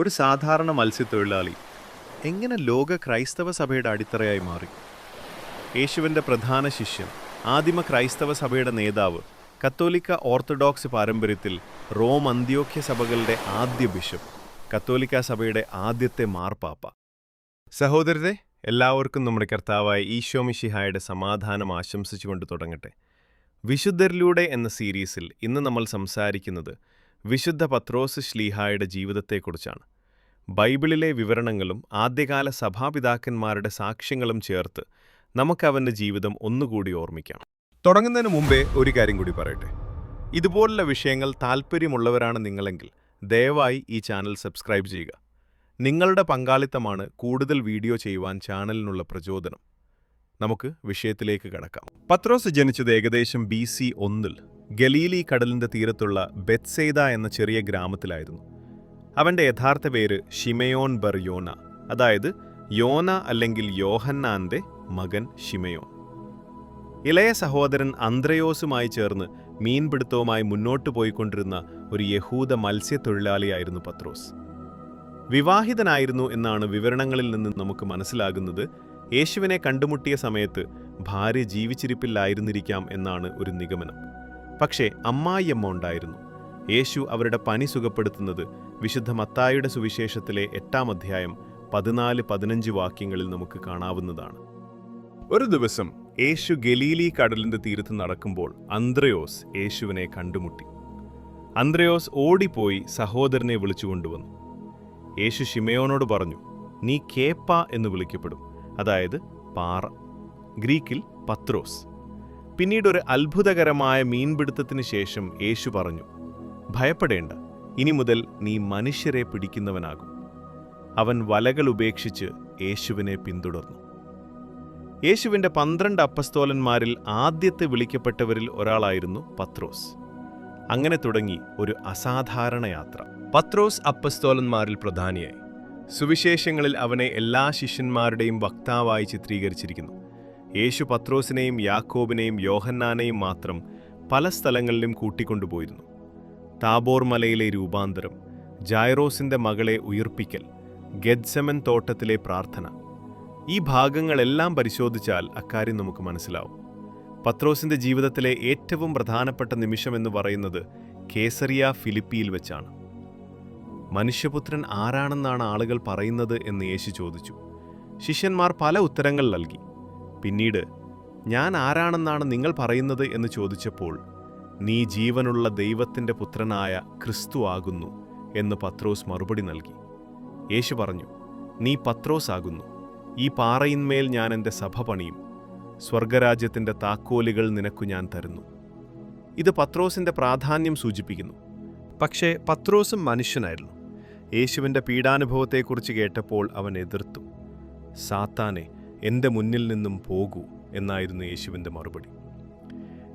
ഒരു സാധാരണ മത്സ്യത്തൊഴിലാളി എങ്ങനെ ലോക ക്രൈസ്തവ സഭയുടെ അടിത്തറയായി മാറി? യേശുവിന്റെ പ്രധാന ശിഷ്യൻ ആദിമ ക്രൈസ്തവ സഭയുടെ നേതാവ് കത്തോലിക്ക ഓർത്തഡോക്സ് പാരമ്പര്യത്തിൽ റോം അന്ത്യോഖ്യ സഭകളുടെ ആദ്യ ബിഷപ്പ് കത്തോലിക്ക സഭയുടെ ആദ്യത്തെ മാർപ്പാപ്പ. സഹോദരരെ എല്ലാവർക്കും നമ്മുടെ കർത്താവായ ഈശോ മിഷിഹായുടെ സമാധാനം ആശംസിച്ചുകൊണ്ട് തുടങ്ങട്ടെ. വിശുദ്ധരിലൂടെ എന്ന സീരീസിൽ ഇന്ന് നമ്മൾ സംസാരിക്കുന്നത് വിശുദ്ധ പത്രോസ് ശ്ലീഹായുടെ ജീവിതത്തെക്കുറിച്ചാണ്. ബൈബിളിലെ വിവരണങ്ങളും ആദ്യകാല സഭാപിതാക്കന്മാരുടെ സാക്ഷ്യങ്ങളും ചേർത്ത് നമുക്കവന്റെ ജീവിതം ഒന്നുകൂടി ഓർമ്മിക്കാം. തുടങ്ങുന്നതിന് മുമ്പേ ഒരു കാര്യം കൂടി പറയട്ടെ. ഇതുപോലുള്ള വിഷയങ്ങൾ താല്പര്യമുള്ളവരാണ് നിങ്ങളെങ്കിൽ ദയവായി ഈ ചാനൽ സബ്സ്ക്രൈബ് ചെയ്യുക. നിങ്ങളുടെ പങ്കാളിത്തമാണ് കൂടുതൽ വീഡിയോ ചെയ്യുവാൻ ചാനലിനുള്ള പ്രചോദനം. നമുക്ക് വിഷയത്തിലേക്ക് കടക്കാം. പത്രോസ് ജനിച്ചത് ഏകദേശം ബി സി ഒന്നിൽ ഗലീലി കടലിന്റെ തീരത്തുള്ള ബെത്സെയ്ദ എന്ന ചെറിയ ഗ്രാമത്തിലായിരുന്നു. അവന്റെ യഥാർത്ഥ പേര് ഷിമയോൻ ബർ യോന. അതായത് യോന അല്ലെങ്കിൽ യോഹന്നാന്റെ മകൻ ഷിമയോൻ ഇളയ സഹോദരൻ അന്ത്രയോസുമായി ചേർന്ന് മീൻപിടുത്തവുമായി മുന്നോട്ടു പോയിക്കൊണ്ടിരുന്ന ഒരു യഹൂദ മത്സ്യത്തൊഴിലാളിയായിരുന്നു പത്രോസ്. വിവാഹിതനായിരുന്നു എന്നാണ് വിവരണങ്ങളിൽ നിന്ന് നമുക്ക് മനസ്സിലാകുന്നത്. യേശുവിനെ കണ്ടുമുട്ടിയ സമയത്ത് ഭാര്യ ജീവിച്ചിരിപ്പില്ലായിരുന്നിരിക്കാം എന്നാണ് ഒരു നിഗമനം. പക്ഷേ അമ്മായിയമ്മ ഉണ്ടായിരുന്നു. യേശു അവരുടെ പനി സുഖപ്പെടുത്തുന്നത് വിശുദ്ധ മത്തായുടെ സുവിശേഷത്തിലെ എട്ടാം അധ്യായം പതിനാല് പതിനഞ്ച് വാക്യങ്ങളിൽ നമുക്ക് കാണാവുന്നതാണ്. ഒരു ദിവസം യേശു ഗലീലി കടലിന്റെ തീരത്ത് നടക്കുമ്പോൾ അന്ത്രയോസ് യേശുവിനെ കണ്ടുമുട്ടി. അന്ത്രയോസ് ഓടിപ്പോയി സഹോദരനെ വിളിച്ചുകൊണ്ടുവന്നു യേശു ഷിമയോനോട് പറഞ്ഞു നീ കേപ്പ എന്ന് വിളിക്കപ്പെടും അതായത് പാറ ഗ്രീക്കിൽ പത്രോസ്. പിന്നീട് ഒരു അത്ഭുതകരമായ മീൻപിടുത്തത്തിന് ശേഷം യേശു പറഞ്ഞു ഭയപ്പെടേണ്ട. ഇനി മുതൽ നീ മനുഷ്യരെ പിടിക്കുന്നവനാകും. അവൻ വലകൾ ഉപേക്ഷിച്ച് യേശുവിനെ പിന്തുടർന്നു. യേശുവിന്റെ പന്ത്രണ്ട് അപ്പസ്തോലന്മാരിൽ ആദ്യത്തെ വിളിക്കപ്പെട്ടവരിൽ ഒരാളായിരുന്നു പത്രോസ്. അങ്ങനെ തുടങ്ങി ഒരു അസാധാരണ യാത്ര. പത്രോസ് അപ്പസ്തോലന്മാരിൽ പ്രധാനിയായി. സുവിശേഷങ്ങളിൽ അവനെ എല്ലാ ശിഷ്യന്മാരുടെയും വക്താവായി ചിത്രീകരിച്ചിരിക്കുന്നു. യേശു പത്രോസിനെയും യാക്കോബിനെയും യോഹന്നാനെയും മാത്രം പല സ്ഥലങ്ങളിലും കൂട്ടിക്കൊണ്ടുപോയിരുന്നു. താബോർ മലയിലെ രൂപാന്തരം ജൈറോസിന്റെ മകളെ ഉയർപ്പിക്കൽ ഗെദ്സമൻ തോട്ടത്തിലെ പ്രാർത്ഥന. ഈ ഭാഗങ്ങളെല്ലാം പരിശോധിച്ചാൽ അക്കാര്യം നമുക്ക് മനസ്സിലാവും. പത്രോസിന്റെ ജീവിതത്തിലെ ഏറ്റവും പ്രധാനപ്പെട്ട നിമിഷമെന്ന് പറയുന്നത് കേസറിയ ഫിലിപ്പിയിൽ വെച്ചാണ്. മനുഷ്യപുത്രൻ ആരാണെന്നാണ് ആളുകൾ പറയുന്നത് എന്ന് യേശു ചോദിച്ചു. ശിഷ്യന്മാർ പല ഉത്തരങ്ങൾ നൽകി. പിന്നീട് ഞാൻ ആരാണെന്നാണ് നിങ്ങൾ പറയുന്നത്? എന്ന് ചോദിച്ചപ്പോൾ നീ ജീവനുള്ള ദൈവത്തിന്റെ പുത്രനായ ക്രിസ്തു ആകുന്നു എന്ന് പത്രോസ് മറുപടി നൽകി. യേശു പറഞ്ഞു നീ പത്രോസ് ആകുന്നു. ഈ പാറയിന്മേൽ ഞാൻ എന്റെ സഭ പണിയും. സ്വർഗരാജ്യത്തിന്റെ താക്കോലുകൾ നിനക്കു ഞാൻ തരുന്നു. ഇത് പത്രോസിന്റെ പ്രാധാന്യം സൂചിപ്പിക്കുന്നു. പക്ഷേ പത്രോസും മനുഷ്യനായിരുന്നു. യേശുവിന്റെ പീഡാനുഭവത്തെക്കുറിച്ച് കേട്ടപ്പോൾ അവൻ എതിർത്തു. സാത്താനെ എന്റെ മുന്നിൽ നിന്നും പോകൂ എന്നായിരുന്നു യേശുവിന്റെ മറുപടി.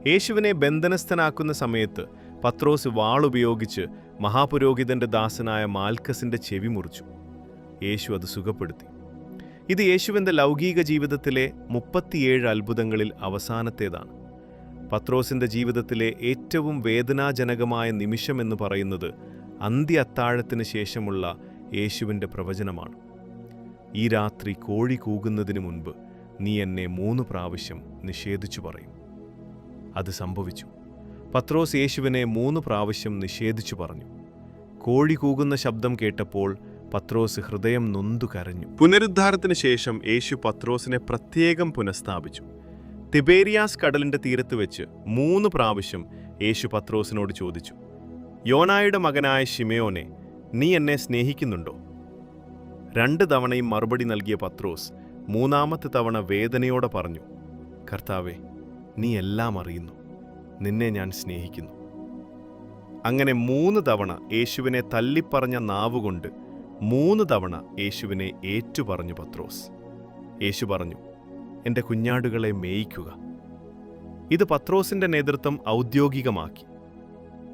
യേശുവിനെ ബന്ധനസ്ഥനാക്കുന്ന സമയത്ത് പത്രോസ് വാളുപയോഗിച്ച് മഹാപുരോഹിതന്റെ ദാസനായ മാൽക്കസിന്റെ ചെവി മുറിച്ചു. യേശു അത് സുഖപ്പെടുത്തി. ഇത് യേശുവിന്റെ ലൗകിക ജീവിതത്തിലെ മുപ്പത്തിയേഴ് അത്ഭുതങ്ങളിൽ അവസാനത്തേതാണ്. പത്രോസിന്റെ ജീവിതത്തിലെ ഏറ്റവും വേദനാജനകമായ നിമിഷമെന്ന് പറയുന്നത് അന്ത്യ അത്താഴത്തിന് ശേഷമുള്ള യേശുവിന്റെ പ്രവചനമാണ്. ഈ രാത്രി കോഴി കൂകുന്നതിന് മുൻപ് നീ എന്നെ മൂന്ന് പ്രാവശ്യം നിഷേധിച്ചു പറയും. അത് സംഭവിച്ചു. പത്രോസ് യേശുവിനെ മൂന്ന് പ്രാവശ്യം നിഷേധിച്ചു പറഞ്ഞു. കോഴി കൂകുന്ന ശബ്ദം കേട്ടപ്പോൾ പത്രോസ് ഹൃദയം നൊന്തു കരഞ്ഞു. പുനരുദ്ധാരത്തിന് ശേഷം യേശു പത്രോസിനെ പ്രത്യേകം പുനഃസ്ഥാപിച്ചു. തിബേരിയാസ് കടലിന്റെ തീരത്ത് വെച്ച് മൂന്ന് പ്രാവശ്യം യേശു പത്രോസിനോട് ചോദിച്ചു യോനായുടെ മകനായ ഷിമയോനെ നീ എന്നെ സ്നേഹിക്കുന്നുണ്ടോ? രണ്ട് തവണയും മറുപടി നൽകിയ പത്രോസ് മൂന്നാമത്തെ തവണ വേദനയോടെ പറഞ്ഞു കർത്താവെ നീ എല്ലാം അറിയുന്നു. നിന്നെ ഞാൻ സ്നേഹിക്കുന്നു. അങ്ങനെ മൂന്ന് തവണ യേശുവിനെ തല്ലിപ്പറഞ്ഞ നാവുകൊണ്ട് മൂന്ന് തവണ യേശുവിനെ ഏറ്റുപറഞ്ഞു പത്രോസ്. യേശു പറഞ്ഞു എന്റെ കുഞ്ഞാടുകളെ മേയിക്കുക. ഇത് പത്രോസിന്റെ നേതൃത്വം ഔദ്യോഗികമാക്കി.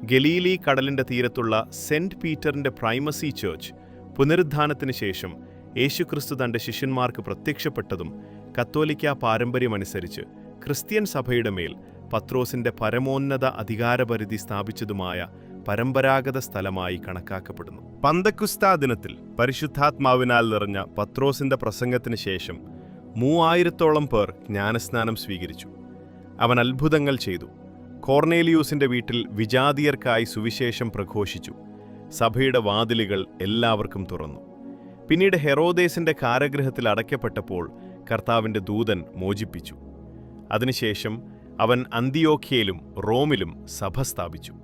ഗലീലി കടലിന്റെ തീരത്തുള്ള സെന്റ് പീറ്ററിന്റെ പ്രൈമസി ചേർച്ച് പുനരുദ്ധാനത്തിന് ശേഷം യേശുക്രിസ്തു തന്റെ ശിഷ്യന്മാർക്ക് പ്രത്യക്ഷപ്പെട്ടതും കത്തോലിക്ക പാരമ്പര്യമനുസരിച്ച് ക്രിസ്ത്യൻ സഭയുടെ മേൽ പത്രോസിന്റെ പരമോന്നത അധികാരപരിധി സ്ഥാപിച്ചതുമായ പരമ്പരാഗത സ്ഥലമായി കണക്കാക്കപ്പെടുന്നു. പന്തക്കുസ്താ ദിനത്തിൽ പരിശുദ്ധാത്മാവിനാൽ നിറഞ്ഞ പത്രോസിന്റെ പ്രസംഗത്തിന് ശേഷം മൂവായിരത്തോളം പേർ ജ്ഞാനസ്നാനം സ്വീകരിച്ചു. അവൻ അത്ഭുതങ്ങൾ ചെയ്തു. കോർണേലിയൂസിന്റെ വീട്ടിൽ വിജാതിയർക്കായി സുവിശേഷം പ്രഘോഷിച്ചു. സഭയുടെ വാതിലുകൾ എല്ലാവർക്കും തുറന്നു. പിന്നീട് ഹെറോദേസിന്റെ കാരാഗൃഹത്തിൽ അടയ്ക്കപ്പെട്ടപ്പോൾ കർത്താവിന്റെ ദൂതൻ മോചിപ്പിച്ചു. അതിനുശേഷം അവൻ അന്തിയോഖ്യയിലും റോമിലും സഭ സ്ഥാപിച്ചു.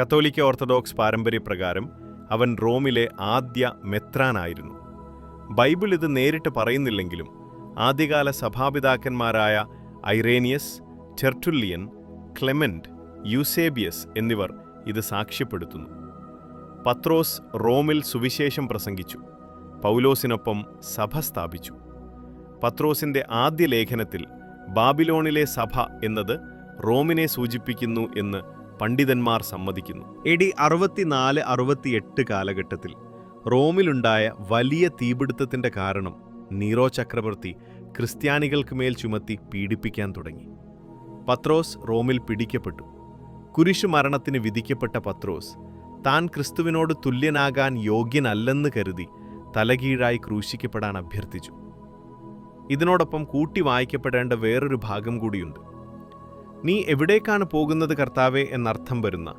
കത്തോലിക്ക ഓർത്തഡോക്സ് പാരമ്പര്യപ്രകാരം അവൻ റോമിലെ ആദ്യ മെത്രാനായിരുന്നു. ബൈബിൾ ഇത് നേരിട്ട് പറയുന്നില്ലെങ്കിലും ആദ്യകാല സഭാപിതാക്കന്മാരായ ഐറേനിയസ് ചെർട്ടുല്ലിയൻ ക്ലെമന്റ് യൂസേബിയസ് എന്നിവർ ഇത് സാക്ഷ്യപ്പെടുത്തുന്നു. പത്രോസ് റോമിൽ സുവിശേഷം പ്രസംഗിച്ചു. പൗലോസിനൊപ്പം സഭ സ്ഥാപിച്ചു. പത്രോസിന്റെ ആദ്യ ലേഖനത്തിൽ ബാബിലോണിലെ സഭ എന്നത് റോമിനെ സൂചിപ്പിക്കുന്നു എന്ന് പണ്ഡിതന്മാർ സമ്മതിക്കുന്നു. എ ഡി അറുപത്തിനാല് അറുപത്തിയെട്ട് കാലഘട്ടത്തിൽ റോമിലുണ്ടായ വലിയ തീപിടുത്തത്തിന്റെ കാരണം നീറോ ചക്രവർത്തി ക്രിസ്ത്യാനികൾക്ക് മേൽ ചുമത്തി പീഡിപ്പിക്കാൻ തുടങ്ങി. പത്രോസ് റോമിൽ പിടിക്കപ്പെട്ടു. കുരിശു മരണത്തിന് വിധിക്കപ്പെട്ട പത്രോസ് താൻ ക്രിസ്തുവിനോട് തുല്യനാകാൻ യോഗ്യനല്ലെന്ന് കരുതി തലകീഴായി ക്രൂശിക്കപ്പെടാൻ അഭ്യർത്ഥിച്ചു. ഇതിനോടൊപ്പം കൂട്ടി വായിക്കപ്പെടേണ്ട വേറൊരു ഭാഗം കൂടിയുണ്ട്. നീ എവിടേക്കാണ് പോകുന്നത് കർത്താവെ എന്നർത്ഥം വരുന്ന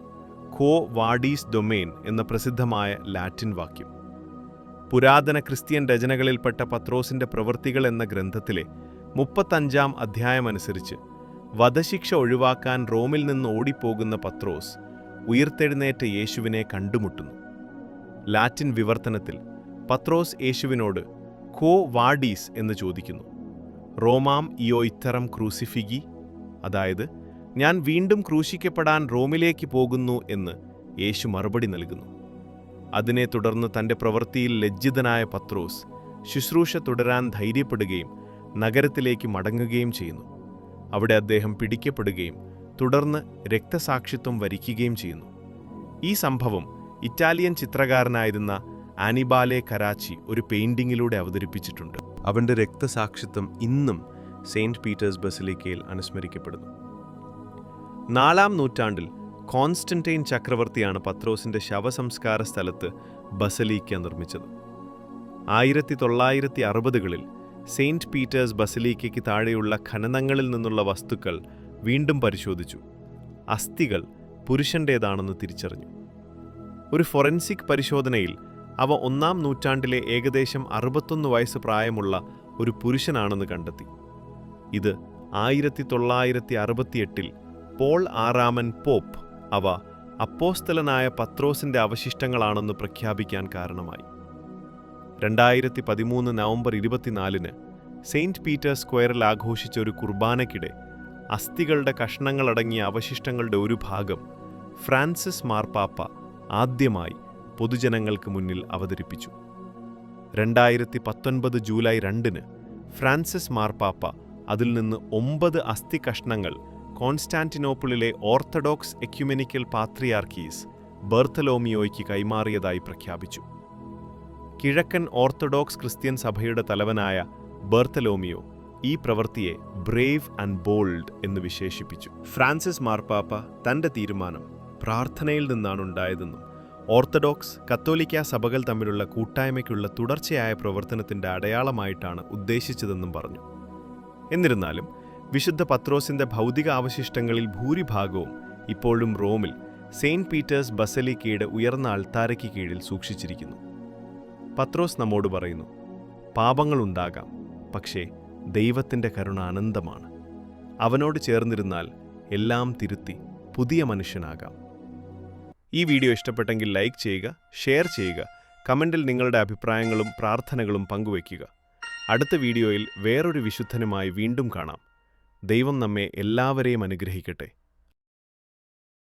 കോ വാഡീസ് ഡൊമെയിൻ എന്ന പ്രസിദ്ധമായ ലാറ്റിൻ വാക്യം. പുരാതന ക്രിസ്ത്യൻ രചനകളിൽപ്പെട്ട പത്രോസിന്റെ പ്രവൃത്തികൾ എന്ന ഗ്രന്ഥത്തിലെ മുപ്പത്തഞ്ചാം അധ്യായമനുസരിച്ച് വധശിക്ഷ ഒഴിവാക്കാൻ റോമിൽ നിന്ന് ഓടിപ്പോകുന്ന പത്രോസ് ഉയർത്തെഴുന്നേറ്റ യേശുവിനെ കണ്ടുമുട്ടുന്നു. ലാറ്റിൻ വിവർത്തനത്തിൽ പത്രോസ് യേശുവിനോട് കോ വാഡീസ് എന്ന് ചോദിക്കുന്നു. റോമാം ഇയോ ഇത്തരം ക്രൂസിഫിഗി? അതായത് ഞാൻ വീണ്ടും ക്രൂശിക്കപ്പെടാൻ റോമിലേക്ക് പോകുന്നു എന്ന് യേശു മറുപടി നൽകുന്നു. അതിനെ തുടർന്ന് തന്റെ പ്രവൃത്തിയിൽ ലജ്ജിതനായ പത്രോസ് ശുശ്രൂഷ തുടരാൻ ധൈര്യപ്പെടുകയും നഗരത്തിലേക്ക് മടങ്ങുകയും ചെയ്യുന്നു. അവിടെ അദ്ദേഹം പിടിക്കപ്പെടുകയും തുടർന്ന് രക്തസാക്ഷിത്വം വരിക്കുകയും ചെയ്യുന്നു. ഈ സംഭവം ഇറ്റാലിയൻ ചിത്രകാരനായിരുന്ന ആനിബാലെ കരാച്ചി ഒരു പെയിന്റിങ്ങിലൂടെ അവതരിപ്പിച്ചിട്ടുണ്ട്. അവന്റെ രക്തസാക്ഷിത്വം ഇന്നും സെയിന്റ് പീറ്റേഴ്സ് ബസിലിക്കയിൽ അനുസ്മരിക്കപ്പെടുന്നു. നാലാം നൂറ്റാണ്ടിൽ കോൺസ്റ്റന്റൈൻ ചക്രവർത്തിയാണ് പത്രോസിന്റെ ശവസംസ്കാര സ്ഥലത്ത് ബസലീക്ക നിർമ്മിച്ചത്. ആയിരത്തി തൊള്ളായിരത്തി അറുപതുകളിൽ സെയിന്റ് പീറ്റേഴ്സ് ബസലീക്കയ്ക്ക് താഴെയുള്ള ഖനനങ്ങളിൽ നിന്നുള്ള വസ്തുക്കൾ വീണ്ടും പരിശോധിച്ചു. അസ്ഥികൾ പുരുഷന്റേതാണെന്ന് തിരിച്ചറിഞ്ഞു. ഒരു ഫൊറൻസിക് പരിശോധനയിൽ അവ ഒന്നാം നൂറ്റാണ്ടിലെ ഏകദേശം അറുപത്തൊന്ന് വയസ്സ് പ്രായമുള്ള ഒരു പുരുഷനാണെന്ന് കണ്ടെത്തി. ഇത് ആയിരത്തി തൊള്ളായിരത്തി അറുപത്തിയെട്ടിൽ പോൾ ആറാമൻ പോപ്പ് അവ അപ്പോസ്തലനായ പത്രോസിന്റെ അവശിഷ്ടങ്ങളാണെന്ന് പ്രഖ്യാപിക്കാൻ കാരണമായി. രണ്ടായിരത്തി പതിമൂന്ന് നവംബർ ഇരുപത്തിനാലിന് സെയിന്റ് പീറ്റേഴ്സ് സ്ക്വയറിൽ ആഘോഷിച്ച ഒരു കുർബാനയ്ക്കിടെ അസ്ഥികളുടെ കഷ്ണങ്ങളടങ്ങിയ അവശിഷ്ടങ്ങളുടെ ഒരു ഭാഗം ഫ്രാൻസിസ് മാർപ്പാപ്പ ആദ്യമായി പൊതുജനങ്ങൾക്ക് മുന്നിൽ അവതരിപ്പിച്ചു. രണ്ടായിരത്തി പത്തൊൻപത് ജൂലൈ രണ്ടിന് ഫ്രാൻസിസ് മാർപ്പാപ്പ അതിൽ നിന്ന് ഒമ്പത് അസ്ഥി കഷ്ണങ്ങൾ കോൺസ്റ്റാന്റിനോപ്പിളിലെ ഓർത്തഡോക്സ് എക്യുമെനിക്കൽ പാത്രിയാർക്കീസ് ബെർത്തലോമിയോയ്ക്ക് കൈമാറിയതായി പ്രഖ്യാപിച്ചു. കിഴക്കൻ ഓർത്തഡോക്സ് ക്രിസ്ത്യൻ സഭയുടെ തലവനായ ബെർത്തലോമിയോ ഈ പ്രവൃത്തിയെ ബ്രേവ് ആൻഡ് ബോൾഡ് എന്ന് വിശേഷിപ്പിച്ചു. ഫ്രാൻസിസ് മാർപ്പാപ്പ തന്റെ തീരുമാനം പ്രാർത്ഥനയിൽ നിന്നാണ് ഉണ്ടായതെന്നും ഓർത്തഡോക്സ് കത്തോലിക്ക സഭകൾ തമ്മിലുള്ള കൂട്ടായ്മയ്ക്കുള്ള തുടർച്ചയായ പ്രവർത്തനത്തിന്റെ അടയാളമായിട്ടാണ് ഉദ്ദേശിച്ചതെന്നും പറഞ്ഞു. എന്നിരുന്നാലും വിശുദ്ധ പത്രോസിന്റെ ഭൗതിക അവശിഷ്ടങ്ങളിൽ ഭൂരിഭാഗവും ഇപ്പോഴും റോമിൽ സെയിന്റ് പീറ്റേഴ്സ് ബസലിക്കയുടെ ഉയർന്ന അൾത്താരയ്ക്ക് കീഴിൽ സൂക്ഷിച്ചിരിക്കുന്നു. പത്രോസ് നമ്മോട് പറയുന്നു പാപങ്ങളുണ്ടാകാം പക്ഷേ ദൈവത്തിന്റെ കരുണ അനന്തമാണ്. അവനോട് ചേർന്നിരുന്നാൽ എല്ലാം തിരുത്തി പുതിയ മനുഷ്യനാകാം. ഈ വീഡിയോ ഇഷ്ടപ്പെട്ടെങ്കിൽ ലൈക്ക് ചെയ്യുക ഷെയർ ചെയ്യുക കമന്റിൽ നിങ്ങളുടെ അഭിപ്രായങ്ങളും പ്രാർത്ഥനകളും പങ്കുവയ്ക്കുക. അടുത്ത വീഡിയോയിൽ വേറൊരു വിശുദ്ധനുമായി വീണ്ടും കാണാം. ദൈവം നമ്മെ എല്ലാവരെയും അനുഗ്രഹിക്കട്ടെ.